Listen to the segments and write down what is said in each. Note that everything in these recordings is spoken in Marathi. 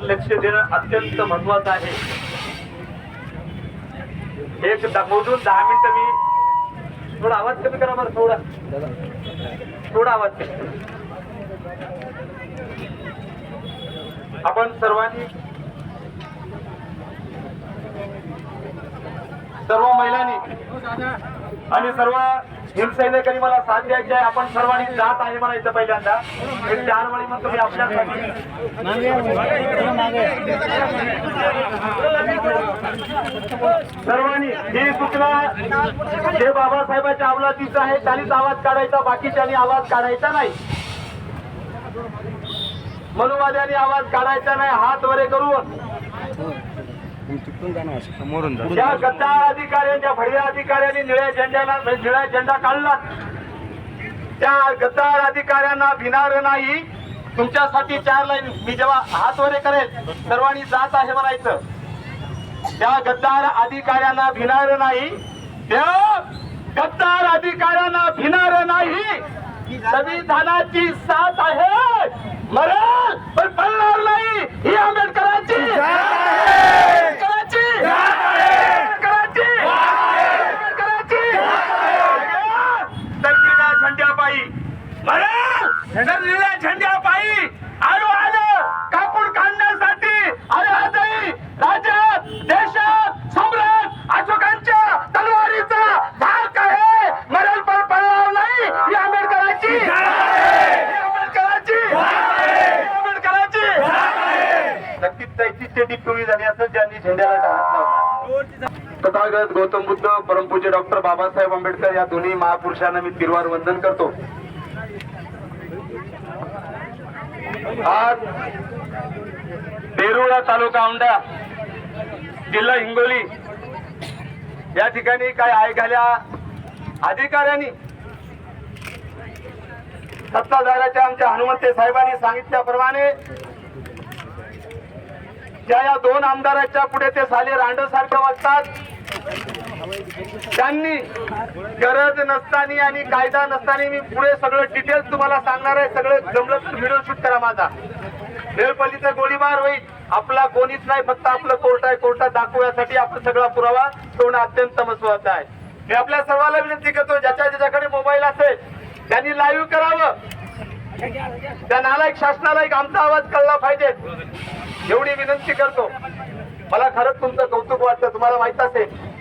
लक्ष देणं अत्यंत महत्वाचं आहे. एक मोजून दहा मिनिटं मी थोडा आवाज कमी करा बरं थोडा. थोडा आवाज कमी आपण सर्वांनी सर्व महिलांनी आणि सर्व हिमसैनिकांनी मला साथ द्यायची आहे. आपण सर्वांनी जात आहे म्हणायचं पहिल्यांदा. हे चार वेळी मग तुम्ही आपल्यासाठी सर्वांनी ही सूचना जे बाबासाहेबांच्या अवलातीचं आहे त्यांनीच आवाज काढायचा बाकीच्यांनी आवाज काढायचा नाही. मनुवाद्यांनी आवाज काढायचा नाही. हात वरे करून. त्या गद्दार अधिकाऱ्यांच्या भडव्या अधिकाऱ्यांनी निळ्या झेंड्याला निळ्या झेंडा काढला त्या गद्दार अधिकाऱ्यांना भिणार नाही. तुमच्यासाठी चार लाईन मी जेव्हा हात वरे करेल सर्वांनी जात आहे म्हणायचं त्या गद्दार अधिकाऱ्यांना भिणार नाही. त्या गद्दार अधिकाऱ्यांना भिणार नाही. संविधानाची साथ आहे. मरल पण पडणार नाही. ही आंबेडकरांची. आंबेडकरांची आंबेडकरांची आंबेडकरांची तर निळ्या झेंड्यापायी मरल तर निळ्या झेंड्यापायी आलो आलो कापून काढण्यासाठी अरे आजही राज्यात देशात सम्राट अशोकांच्या तलवारीचा धाक आहे मरल पण पडणार नाही ही आंबेडकरांची ही आंबेडकरांची ही आंबेडकरांची नक्कीच त्याची झाली ज्यांनी झेंड्याला हात लावला. तथागत गौतम बुद्ध परमपूज्य डॉक्टर बाबासाहेब आंबेडकर या दोन्ही महापुरुषांना मी तिरवार वंदन करतो. आज देरुळा तालुका औंढा जिल्हा हिंगोली या ठिकाणी काय आयघाल्या अधिकाऱ्यांनी सत्ताधाऱ्याच्या आमच्या हनुमंते साहेबांनी सांगितल्याप्रमाणे ज्या या दोन आमदाराच्या पुढे ते साले रांड वाटतात वागतात त्यांनी गरज नसताना आणि कायदा नसताना मी पुढे सगळं डिटेल्स तुम्हाला सांगणार आहे. सगळं जमलं व्हिडिओ शूट करा माझा. रेलपल्लीचा गोळीबार होईल. आपला कोणीच नाही फक्त आपलं कोर्ट आहे. कोर्टात दाखवण्यासाठी आपण सगळा पुरावा ठेवणं अत्यंत महत्वाचं आहे. मी आपल्या सर्वांना विनंती करतो ज्याच्या ज्याच्याकडे मोबाईल असेल त्यांनी लाईव्ह करावं. त्या नालायक शासनाला एक आमचा आवाज कळला पाहिजे. एवढी विनंती करतो. मला खरंच तुमचं कौतुक वाटतं तुम्हाला माहीत असेल.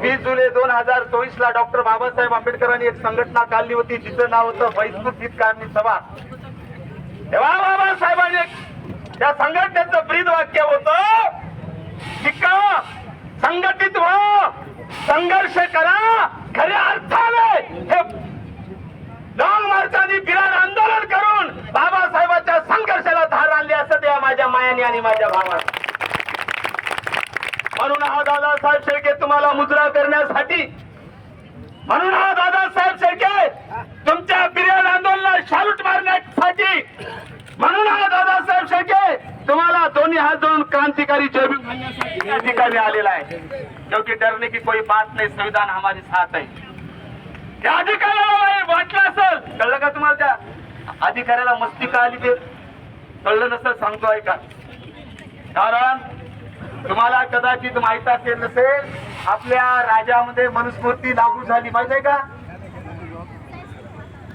वीस जुलै दोन हजार चोवीस ला डॉक्टर बाबासाहेब आंबेडकरांनी एक संघटना काढली होती जिचं नाव होतं बहिष्कृत हितकारणी सभा. तेव्हा बाबासाहेबांनी त्या संघटनेचं ब्रीद वाक्य होतं शिका संघटित व्हा संघर्ष करा खऱ्या अर्थाने हे लॉंग मार्च आणि बिराड आंदोलन करून बाबासाहेबांच्या संघर्षाला धार आणली असं त्या माझ्या मायाने आणि माझ्या भावाने. म्हणून हा दादासाहेब शेळके तुम्हाला मुजरा करण्यासाठी म्हणून हा दादासाहेब शेळके तुमच्या बिर्याड आंदोलनात शालूट मारण्यासाठी म्हणून हा दादासाहेब शेळके तुम्हाला दोन्ही हात जोडून क्रांतिकारी जयभीम या ठिकाणी आलेला आहे. क्योंकि डरने की कोई बात नाही संविधान हमारे साथ आहे त्या अधिकाऱ्याला वाटलं असेल. कळलं का तुम्हाला त्या अधिकाऱ्याला मस्ती का आली ते? कळलं नसेल सांगतो ऐका. कारण तुम्हाला कदाचित माहीत असेल नसेल आपल्या राज्यामध्ये मनुस्मृती लागू झाली माहीत आहे का?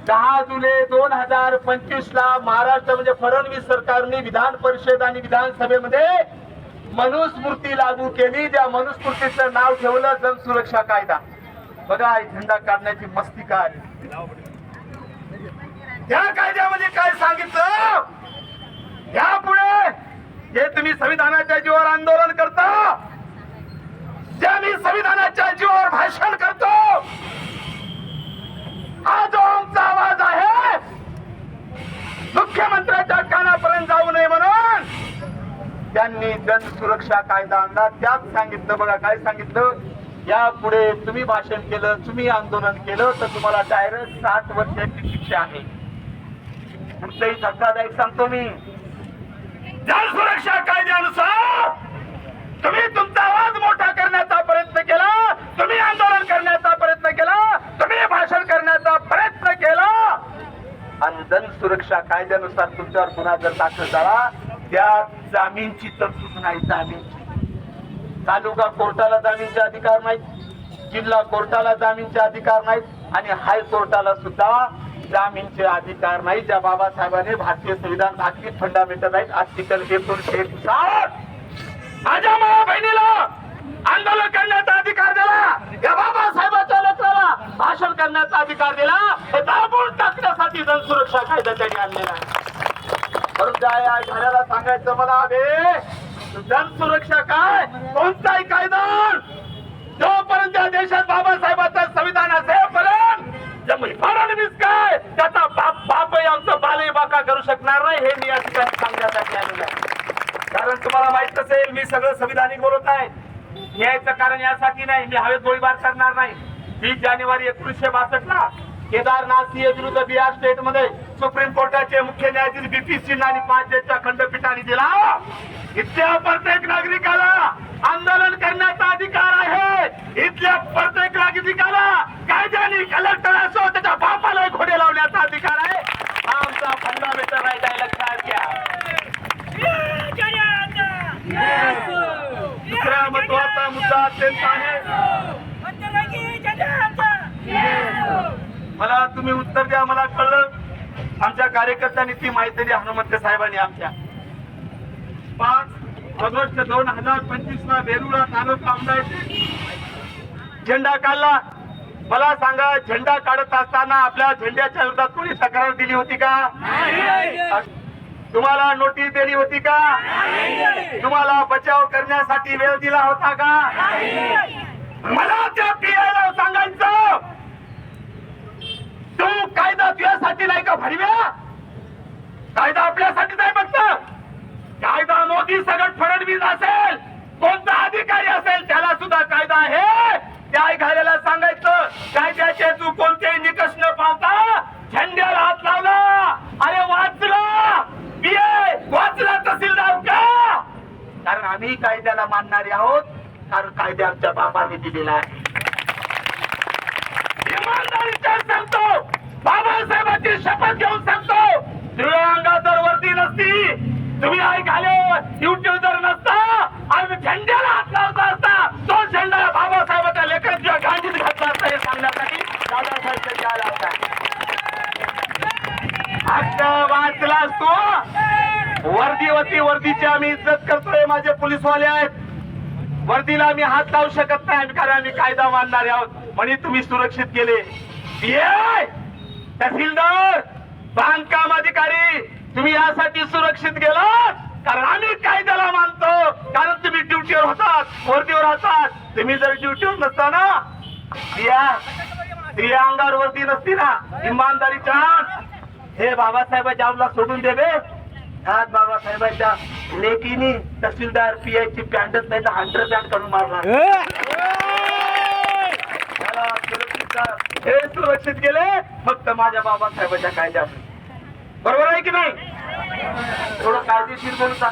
दहा जुलै दोन हजार पंचवीस ला महाराष्ट्र म्हणजे फडणवीस सरकारने विधान परिषद आणि विधानसभेमध्ये मनुस्मृती लागू केली. त्या मनुस्मृतीचं नाव ठेवलं जनसुरक्षा कायदा. बघा झेंडा काढण्याची मस्ती काय? त्या कायद्यामध्ये काय सांगितलं? यापुढे जे तुम्ही संविधानाच्या जीवावर आंदोलन करता. जे मी संविधानाच्या जीवावर भाषण करतो हा जो आमचा आवाज आहे मुख्यमंत्र्याच्या कानापर्यंत जाऊ नये म्हणून. त्यांनी जन सुरक्षा कायदा आणला त्यात सांगितलं बघा काय सांगितलं? यापुढे तुम्ही भाषण केलं तुम्ही आंदोलन केलं तर तुम्हाला डायरेक्ट सात वर्षाची शिक्षा आहे. कुठलंही धक्कादायक सांगतो मी. जन सुरक्षा कायद्यानुसार तुम्ही तुमचा आवाज मोठा करण्याचा प्रयत्न केला तुम्ही आंदोलन करण्याचा प्रयत्न केला तुम्ही भाषण करण्याचा प्रयत्न केला. आणि जन सुरक्षा कायद्यानुसार तुमच्यावर गुन्हा जर दाखल झाला त्या जामीनची तरतूद नाही जामीनची तालुका कोर्टाला जामीनचे अधिकार नाहीत जिल्हा कोर्टाला जामीनचे अधिकार नाहीत आणि हायकोर्टाला सुद्धा जामीनचे अधिकार नाही ज्या बाबासाहेबांनी भारतीय संविधान नागरिक फंडामेंटल राईट आर्टिकल एकोणीशे साठ माझ्या माया बहिणीला आंदोलन करण्याचा अधिकार दिला. या बाबासाहेबांच्या लेकराला भाषण करण्याचा अधिकार दिला. हे दाबून टाकण्यासाठी जनसुरक्षा कायदा त्यांनी आणलेला आहे. म्हणून त्या या सांगायचं मला अभे जनसुरक्षा काय? कोणताही कायदा? जोपर्यंत या देशात बाबासाहेबांचं संविधान असेपर्यंत फडणवीस काय? त्याचा बाप बापही आमचं बालही बाका करू शकणार नाही हे मी या ठिकाणी सांगण्यासाठी आलेलं आहे. कारण तुम्हाला माहीत असेल मी सगळं संविधानिक बोलत आहे. न्यायचं कारण यासाठी नाही मी हवेत गोळीबार करणार नाही. वीस जानेवारी एकोणीसशे बासष्ट ला केदारनाथ सिंह विरुद्ध बिहार स्टेटमध्ये सुप्रीम कोर्टाचे मुख्य न्यायाधीश बीपी सिन्हा आणि पाच जजच्या खंडपीठाने दिला. इथल्या प्रत्येक नागरिकाला आंदोलन करण्याचा अधिकार आहे. इथल्या प्रत्येक नागरिकाला कायद्याने कलेक्टर असो त्याच्या बापाला घोडे लावण्याचा अधिकार आहे. हा आमचा फंडामेंटल राईट आहे लक्षात घ्या. दुसरा महत्त्वाचा मुद्दा अत्यंत आहे. मला तुम्ही उत्तर द्या मला कळलं. आमच्या कार्यकर्त्यांनी ती माहिती दिली हनुमंत साहेबांनी आमच्या. पाच ऑगस्ट दोन हजार पंचवीस ला वेरुळा तालुका आमदार झेंडा काढला. मला सांगा झेंडा काढत असताना आपल्या झेंड्याच्या विरोधात कोणी तक्रार दिली होती का? तुम्हाला नोटीस दिली होती का? तुम्हाला बचाव करण्यासाठी वेळ दिला होता का? मला त्या पीआयला सांगायचं. तू कायदा तुझ्यासाठी नाही का भरव्या? कायदा आपल्यासाठी नाही मोदी सगळं फडणवीस असेल कोणता अधिकारी असेल त्याला सुद्धा कायदा आहे. त्या घालायला सांगायचं कायद्याचे तू कोणतेही निकष न पावता झेंड्याला हात लावला. अरे वाचला. पीए वाचला तहसीलदार का? कारण आम्ही कायद्याला मानणारे आहोत कारण कायदे आमच्या बाबांनी दिलेला आहे. इमानदारीच्या सांगतो बाबासाहेबांची शपथ घेऊन सांगतो तुझ्या अंगात जर वर्दी नसती. तुम्ही आई घाले ड्युटी जर नसता आम्ही झेंड्याला हात लावता असता तो झेंडा बाबासाहेबांच्या लेखनाच्या गांडीत घातला असता हे सांगण्यासाठी दादासाहेब आला होता. हक्क वाचलास तू? वर्दी होती वर्दीची आम्ही इज्जत करतोय माझे पोलीसवाले आहेत. वर्दीला आम्ही हात लावू शकत नाही कारण आम्ही कायदा मानणारे आहोत. म्हणे तुम्ही सुरक्षित केले तहसीलदार बांधकाम अधिकारी तुम्ही यासाठी सुरक्षित गेलात? कारण आम्ही कायद्याला मानतो. कारण तुम्ही ड्युटीवर होतात वर्दीवर होतात तुम्ही जर ड्युटीवर नसताना स्त्रिया अंगावर वर्दी नसती ना इमानदारीच्या हे बाबासाहेबाच्या आवला सोडून दे बे. आज बाबासाहेबांच्या लेकीनी तहसीलदार पीआय ची पॅन्टच नाही तर हंड्रेड पॅन्ट करून मारला. हे सुरक्षित गेले फक्त माझ्या बाबासाहेबांच्या कायद्यात बरोबर आहे की नाही? थोडं कायदेशीर बोलता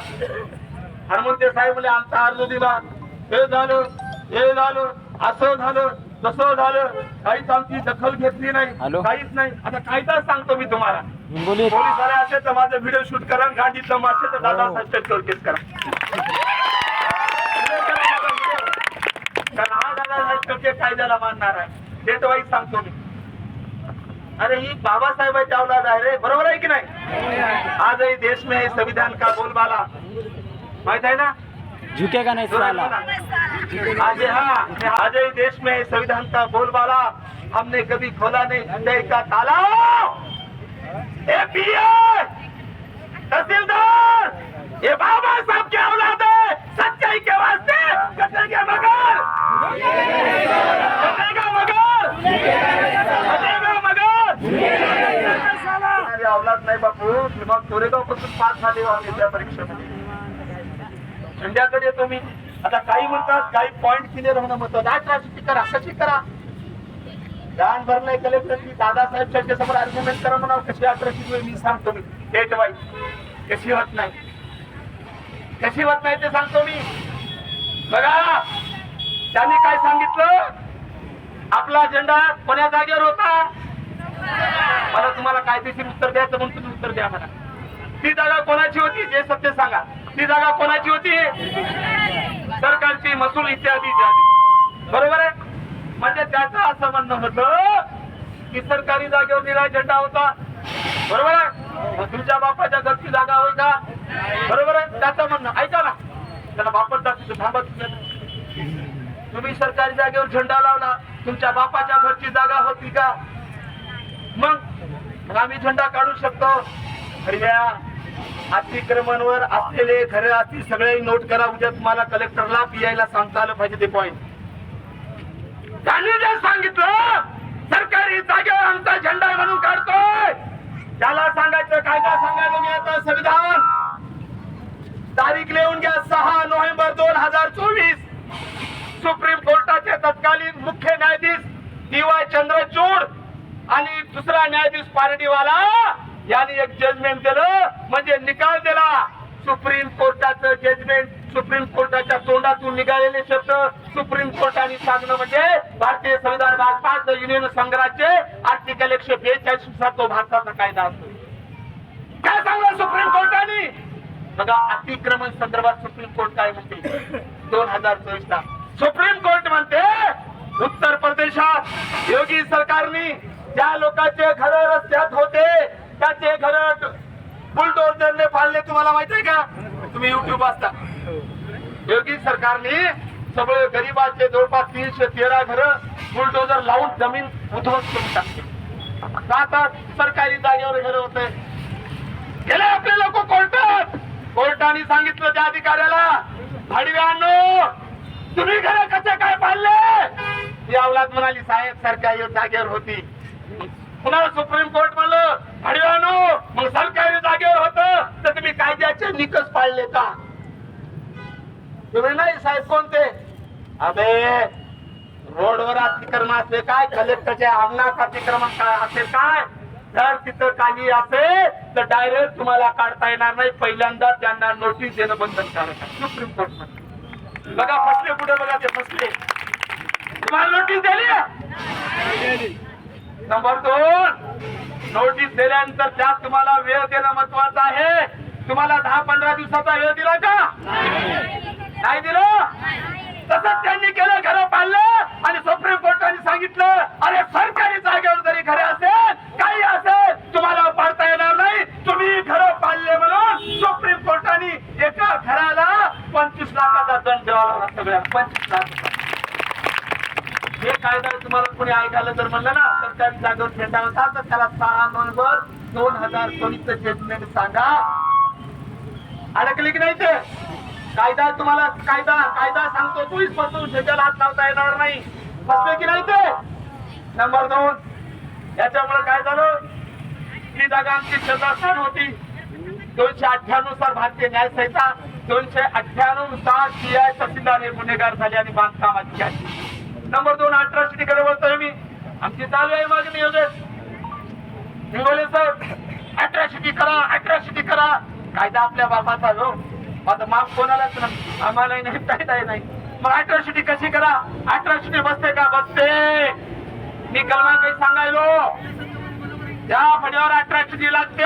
हनुमंते साहेब म्हणजे आमचा अर्ज दिला. हे झालं हे झालं असं झालं तसं झालं. काहीच आमची दखल घेतली नाही? काहीच नाही. आता कायदा सांगतो मी तुम्हाला. पोलीस आले असेल तर माझं व्हिडिओ शूट करा गाडीत जमा असेल तर दादा साहेब केस करा. कारण हा दादा साहेब कायद्याला मानणार आहे. डेट वाईज सांगतो मी. अरे ही बाबासाहेबांची अवलाद आहे रे. बरोबर आहे की नाही? आजही देश में संविधान का बोलबाला. माहीत आहे ना? झुकेगा नहीं. आज हाँ आज ही देश में संविधान का बोलबाला. हमने कभी खोला नहीं का ताला ए पीए तहसीलदार ये बाबा साहब की औलाद है सच्चाई के वास्ते कटेगा मगर कटेगा मगर कटेगा मगर अरे औलाद नाही बापू मग कोरेगावपासून पास झाले हो आम्ही त्या परीक्षेमध्ये. झेंड्याकडे येतो मी आता काही म्हणतात काही पॉइंट क्लिअर होणं म्हणतात राजकीय करा कशी करा? दान भरलाय कलेक्टरनी दादासाहेब त्यांच्यासमोर आर्ग्युमेंट करा म्हणा कशी अठराशे मी सांगतो मी. डेट वाईज कशी होत नाही? कशी होत नाही ते सांगतो मी. बघा त्यांनी काय सांगितलं? आपला झेंडा कोण्या जागेवर होता? मला तुम्हाला कायदेशीर उत्तर द्यायचं म्हणून तुम्ही उत्तर द्या मला. ती जागा कोणाची होती? जे सत्य सांगा. ती जागा कोणाची होती? सरकारची महसूल इत्यादी इत्यादी. बरोबर आहे? म्हणजे त्याचं असं म्हणणं होतं की सरकारी जागेवर निळा झेंडा होता. बरोबर आहे? मग तुमच्या बापाच्या घरची जागा होय का? बरोबर आहे? त्याचं म्हणणं. ऐका ना. त्याला बापच जाती थांबा तुम्ही. सरकारी जागेवर झेंडा लावला. तुमच्या बापाच्या घरची जागा होती का? मग? आम्ही झेंडा काढू शकतो. अरे अतिक्रमणवर असलेले खरे असतील सगळे नोट करा. उद्या तुम्हाला कलेक्टरला पीआयला सांगता आलं पाहिजे ते पॉइंट त्यांनी जर सांगितलं सरकारी जागेवर आमचा झेंडा म्हणून काढतोय. त्याला सांगायचं कायदा सांगायला मी आता संविधान. तारीख लिहून घ्या सहा नोव्हेंबर दोन हजार चोवीस. सुप्रीम कोर्टाचे तत्कालीन मुख्य न्यायाधीश डी वाय चंद्रचूड आणि दुसरा न्यायाधीश पारडीवाला यांनी एक जजमेंट दिलं म्हणजे निकाल दिला. सुप्रीम कोर्टाचं जजमेंट सुप्रीम कोर्टाच्या तोंडातून निघालेले शब्द सुप्रीम कोर्टाने सांगणं म्हणजे भारतीय संविधान भाग पाच युनियन संग्रहाचे आर्टिकल एकशे बेचाळीस तो भारताचा कायदा असतो. काय सांगलं सुप्रीम कोर्टाने? बघा अतिक्रमण संदर्भात सुप्रीम कोर्ट काय म्हणते? दोन हजार चोवीस ला. सुप्रीम कोर्ट म्हणते उत्तर प्रदेशात योगी सरकारने ज्या लोकांचे घर रस्त्यात होते त्याचे घर बुलडोजरने पाडले तुम्हाला माहीत आहे का? तुम्ही युट्यूब असता योगी सरकारने सगळे गरीबाचे जवळपास तीनशे तेरा घर बुलडोजर लावून जमीन उद्ध्वस्त करून टाकते आता सरकारी जागेवर घर होते गेले आपले लोक कोर्टात. कोर्टाने सांगितलं त्या अधिकाऱ्याला भाडव्यानो तुम्ही घर कसे काय पाडले ती अवलाद म्हणाली साहेब सरकारी जागेवर होती. पुन्हा सुप्रीम कोर्ट म्हणलं भाडव्यानो मग सरकारी जागेवर होत तर तुम्ही कायद्याचे निकष पाळले का? तुम्ही नाही साहेब कोणते? अबे रोडवर अतिक्रम असले काय? कलेक्टरच्या अंगणात अतिक्रमण काय असेल काय? जर तिथं काही असेल तर डायरेक्ट तुम्हाला काढता येणार नाही. पहिल्यांदा त्यांना नोटीस देणं बंधनकारक आहे सुप्रीम कोर्टमध्ये बघा फसले पुढे बघा ते फसले. तुम्हाला नोटीस दिली? नंबर दोन. नोटीस दिल्यानंतर त्यात तुम्हाला वेळ देणं महत्वाचं आहे. तुम्हाला दहा पंधरा दिवसाचा वेळ दिला का? नाही दिलं? तसंच त्यांनी केलं घर पाडलं आणि सुप्रीम कोर्टाने सांगितलं अरे सरकारी जागेवर जरी घरे असेल काही असेल तुम्हाला पाडता येणार नाही. तुम्ही घर पाडले म्हणून सुप्रीम कोर्टाने एका घराला पंचवीस लाखाचा दंड द्यावा सगळ्या पंचवीस लाख. हे कायदा तुम्हाला कोणी ऐकायला जर म्हणलं ना सरकारी जागेवर झेंडा होता तर त्याला सहा नोव्हेंबर दोन हजार चोवीस जजमेंट सांगा. अडकले की नाही ते? कायदा तुम्हाला कायदा कायदा सांगतो. चोवीस बसून शेजाला हात लावता येणार नाही. बसले की नाही ते? नंबर दोन. याच्यामुळे काय झालं? ही जागा आमची क्षेत्रस्थान होती. दोनशे अठ्ठ्याण्णवनुसार भारतीय न्याय संहिता दोनशे अठ्ठ्याण्णवनुसार सीआय तहसीलदार हे गुन्हेगार झाले आणि बांधकामाची नंबर दोन अठराशे तिकडे बोलतोय मी. आमची चालू आहे मागणी योजन मी बोले सर अठराशे करा अठराशे करा. कायदा आपल्या बापाचा जो आता माफ कोणालाच नाही आम्हालाही नाही कायदाही नाही. मग अठराशे कशी करा? अठराशे बसते का? बसते. मी कलमा काही सांगायलो. त्या फड्यावर अठराशे लागते.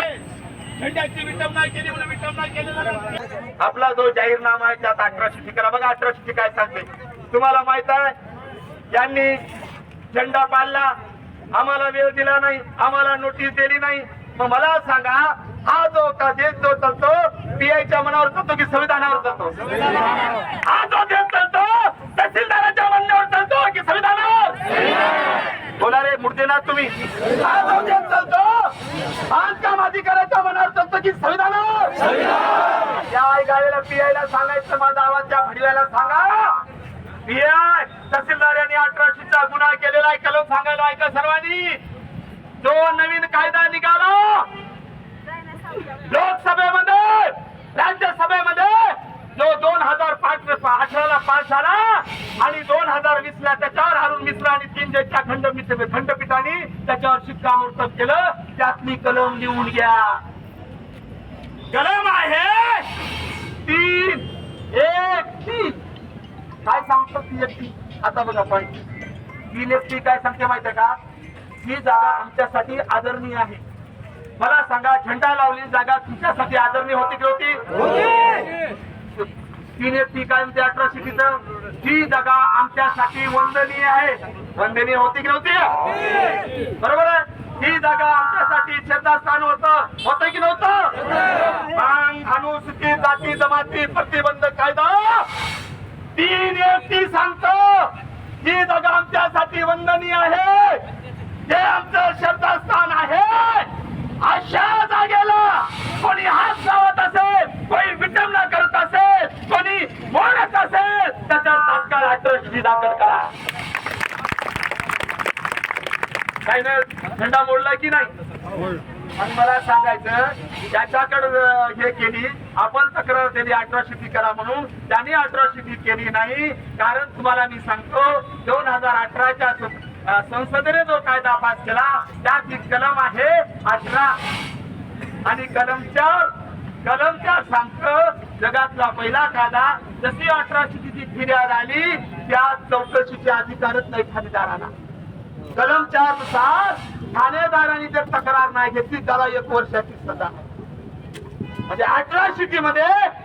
आपला जो जाहीरनामा आहे त्यात अठराशे करा. बघा अठराशे काय सांगते. तुम्हाला माहीत आहे यांनी झेंडा पाडला. आम्हाला वेळ दिला नाही आम्हाला नोटीस दिली नाही. मग मला सांगा हा जो का देश जो चालतो पीआयच्या मनावर चालतो की संविधानावर चालतो हा जो देश चालतो तहसीलदाराच्या म्हणण्यावर चालतो की संविधानावर? बोला रे मुर्देनाथ तुम्ही. हा जो देश चालतो बांधकाम अधिकाऱ्याच्या मनावर चालतो की संविधानावर? या ऐकायला पीआयला सांगायचं माझा आवाज त्या भडव्याला सांगा. पीआय तहसीलदार यांनी अठराशेचा गुन्हा केलेला आहे कलम सांगायला ऐका सर्वांनी. जो नवीन कायदा निघाला लोकसभेमध्ये राज्यसभेमध्ये जो दोन हजार पाच अठराला पास झाला आणि दोन हजार वीस ला त्याच्यावर अरुण मिश्रा आणि तीन जजच्या खंडपीठ खंडपीठाने त्याच्यावर शिक्कामोर्तब केलं. त्यातली कलम लिहून घ्या. कलम आहे तीन एक तीन. काय सांगतात ती एकटी आता बघा पण तीन एकटी काय सांगते माहितीये का? ही जागा आमच्यासाठी आदरणीय आहे. मला सांगा झेंडा लावली जागा तुमच्यासाठी आदरणीय होती की होती? तीन एक ठिकाणच्या अट्रॉसिटीचं ती जागा आमच्यासाठी वंदनीय आहे. वंदनीय होती की नव्हती? बरोबर आहे? ही जागा आमच्यासाठी श्रद्धास्थान होतं. होतं की नव्हतं? मांग अनुसूचित जाती जमाती प्रतिबंध कायदा! तीन एक सांगतो! ही जागा आमच्यासाठी वंदनीय आहे. ते आमचं श्रद्धास्थान आहे अशा जागेला कोणी हात लावत असेल कोणी विटंबना करत असेल कोणी बोलत असेल त्याच्या तात्काळ अट्रॉसिटी दाखल करा. काही नाही झेंडा मोडला की नाही? आणि मला सांगायचं त्याच्याकडे हे केली आपण तक्रार केली अट्रॉसिटी करा म्हणून. त्यांनी अठराशे केली नाही. कारण तुम्हाला मी सांगतो दोन हजार अठराच्या संसदेने जो कायदा पास केला त्यात कलम आहे अठरा. आणि कलम चार कलम चार जगातला पहिला कायदा जशी अठराशे फिर्याद आली त्या चौकशीचे अधिकारच नाही ठाणेदाराला. कलम चारनुसार ठाणेदारांनी जर तक्रार नाही घेतली त्याला एक वर्षाची सजा. म्हणजे अठरा सिटी मध्ये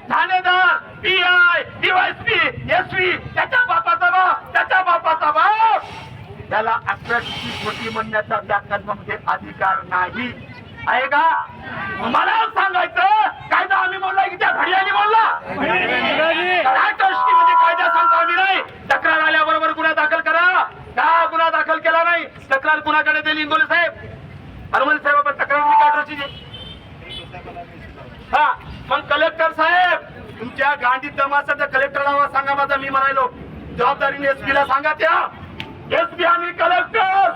ठाणेदार पी आय डीवायसपी एसपी त्याच्या बापाचा बाप त्याच्या बापाचा बाप त्याला अठरा सिटी म्हणण्याचा त्या कलमामध्ये अधिकार नाही. आहे का? मला सांगायचं कायदा आम्ही बोलला की त्या घडियाने बोलला अठरा मध्ये कायदा सांगतो आम्ही नाही. तक्रार आल्याबरोबर गुन्हा दाखल करा. का गुन्हा दाखल केला नाही? तक्रार कुणाकडे दिली इंगोले साहेब. हनुमान साहेब आपण तक्रार मी का हा मग कलेक्टर साहेब तुमच्या गांधी तमाशाच्या कलेक्टर नावा सांगा माझा मी म्हणायलो जबाबदारीने एसपी ला सांगा त्या. एसपी आणि कलेक्टर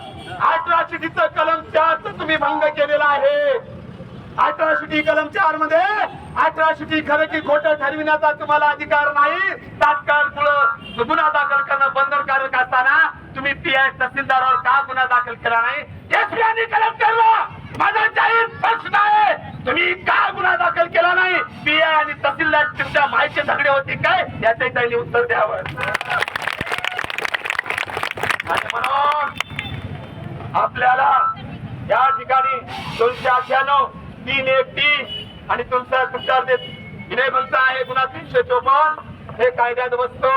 अठराशे कलम चार तुम्ही भंग केलेला आहे. अठराशे कलम चारमध्ये अठराशे खरं की खोटं ठरविण्याचा तुम्हाला अधिकार नाही. तात्काळ गुन्हा दाखल करणं बंधनकारक असताना तुम्ही पी आय तहसीलदारावर का गुन्हा दाखल केला नाही? एसपी आणि कलेक्टरला माझा जाहीर प्रश्न आहे. तुम्ही का गुन्हा दाखल केला नाही? पी आय आणि तहसीलदार तुमच्या माहिती झगडे होते काय? याचे त्यांनी उत्तर द्यावं. आणि म्हणून आपल्याला या ठिकाणी दोनशे अठ्ठ्याण्णव तीन एक तीन आणि तुमचा तुमच्या विनयभंत आहे गुन्हा तीनशे चोपन्न हे कायद्यात बसतो.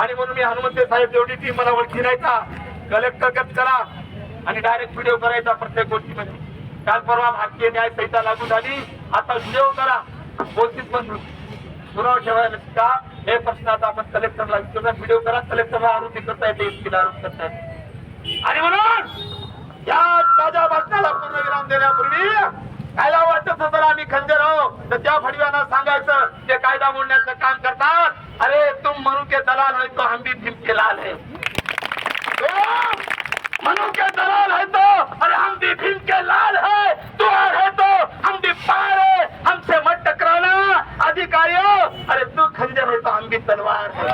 आणि म्हणून मी हनुमंत साहेब जेवढी टीम मला ओळखी नाही का? कलेक्टर कट करा. आणि डायरेक्ट व्हिडिओ करायचा प्रत्येक गोष्टीमध्ये. काल परवा भारतीय न्याय संहिता लागू झाली. आता व्हिडिओ करा. बोलतीच बंद होईल. पुरावा ठेवायला का? हे प्रश्न आता आपण कलेक्टरला विचारला व्हिडिओ करा. कलेक्टरला आरोपी करता येते एसपीला आरोप करता येते आणि म्हणून या ताज्या भाषणाला पूर्णविराम देण्यापूर्वी कायला वाटत जर आम्ही खंजर हो तर त्या फडव्यांना सांगायचं ते कायदा मोडण्याचं काम करतात. अरे तुम म्हणू के दलाल है तो हम भी भीम के लाल है. म्हणून के दलाल है तो अरे हम भी भीम के लाल है। तू है तो हम भी पार है। हमसे मत टकराना अधिकारियों। अरे तू खंजर है तो हम भी तलवार है।